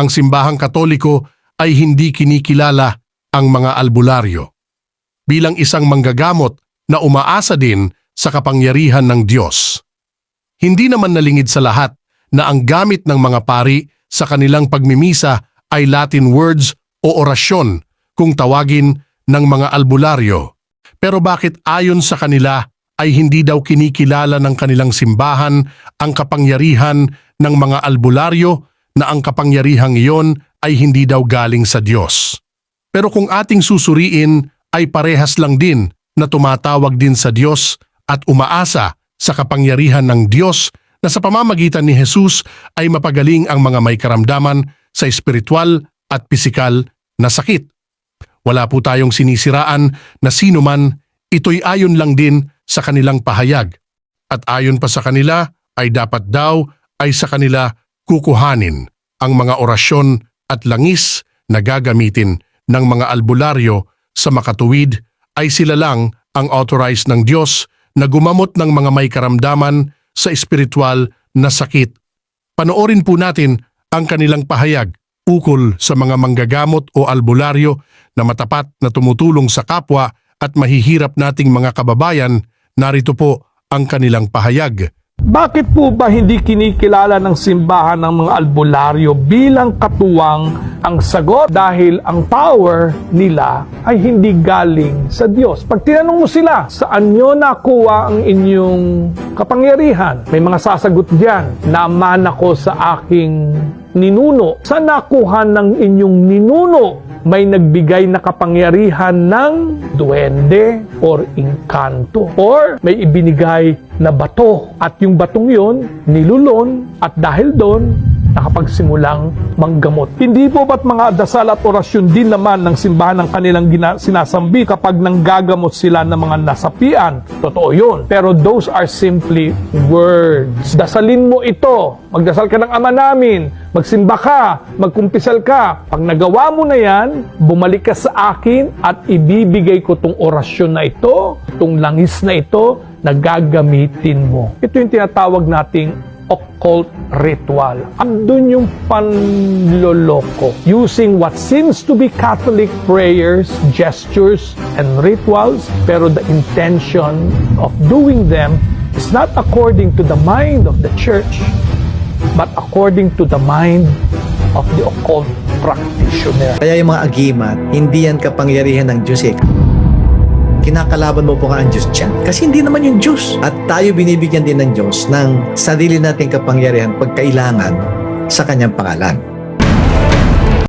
ang simbahang katoliko ay hindi kinikilala ang mga albularyo bilang isang manggagamot na umaasa din sa kapangyarihan ng Diyos. Hindi naman nalingid sa lahat na ang gamit ng mga pari sa kanilang pagmimisa ay Latin words o orasyon kung tawagin ng mga albularyo. Pero bakit ayon sa kanila ay hindi daw kinikilala ng kanilang simbahan ang kapangyarihan ng mga albularyo na ang kapangyarihang iyon ay hindi daw galing sa Diyos. Pero kung ating susuriin ay parehas lang din na tumatawag din sa Diyos at umaasa sa kapangyarihan ng Diyos na sa pamamagitan ni Jesus ay mapagaling ang mga may karamdaman sa espiritual at pisikal na sakit. Wala po tayong sinisiraan na sino man, ito'y ayon lang din sa kanilang pahayag. At ayon pa sa kanila ay dapat daw ay sa kanila kukuhanin ang mga orasyon at langis na gagamitin ng mga albularyo sa makatuwid ay sila lang ang authorized ng Diyos na gumamot ng mga may karamdaman sa espiritual na sakit. Panoorin po natin ang kanilang pahayag ukol sa mga manggagamot o albularyo na matapat na tumutulong sa kapwa at mahihirap nating mga kababayan. Narito po ang kanilang pahayag. Bakit po ba hindi kinikilala ng simbahan ng mga albularyo bilang katuwang ang sagot? Dahil ang power nila ay hindi galing sa Diyos. Pag tinanong mo sila, saan nyo nakuha ang inyong kapangyarihan? May mga sasagot diyan, naman ako sa aking ninuno. Saan nakuha ng inyong ninuno? may nagbigay na kapangyarihan ng duwende or inkanto or may ibinigay na bato at yung batong yon nilulon at dahil doon nakapagsimulang manggamot. Hindi po ba't mga dasal at orasyon din naman ng simbahan ng kanilang gina- sinasambi kapag nanggagamot sila ng mga nasapian? Totoo yun. Pero those are simply words. Dasalin mo ito. Magdasal ka ng ama namin. Magsimba ka. Magkumpisal ka. Pag nagawa mo na yan, bumalik ka sa akin at ibibigay ko tong orasyon na ito, tong langis na ito, na gagamitin mo. Ito yung tinatawag nating occult ritual. Andun yung panloloko. Using what seems to be Catholic prayers, gestures, and rituals, pero the intention of doing them is not according to the mind of the church, but according to the mind of the occult practitioner. Kaya yung mga agimat, hindi yan kapangyarihan ng Diyos eh. Kinakalaban mo po nga ang Diyos dyan. Kasi hindi naman yung Diyos. At tayo binibigyan din ng Diyos ng sarili nating kapangyarihan pagkailangan sa kanyang pangalan.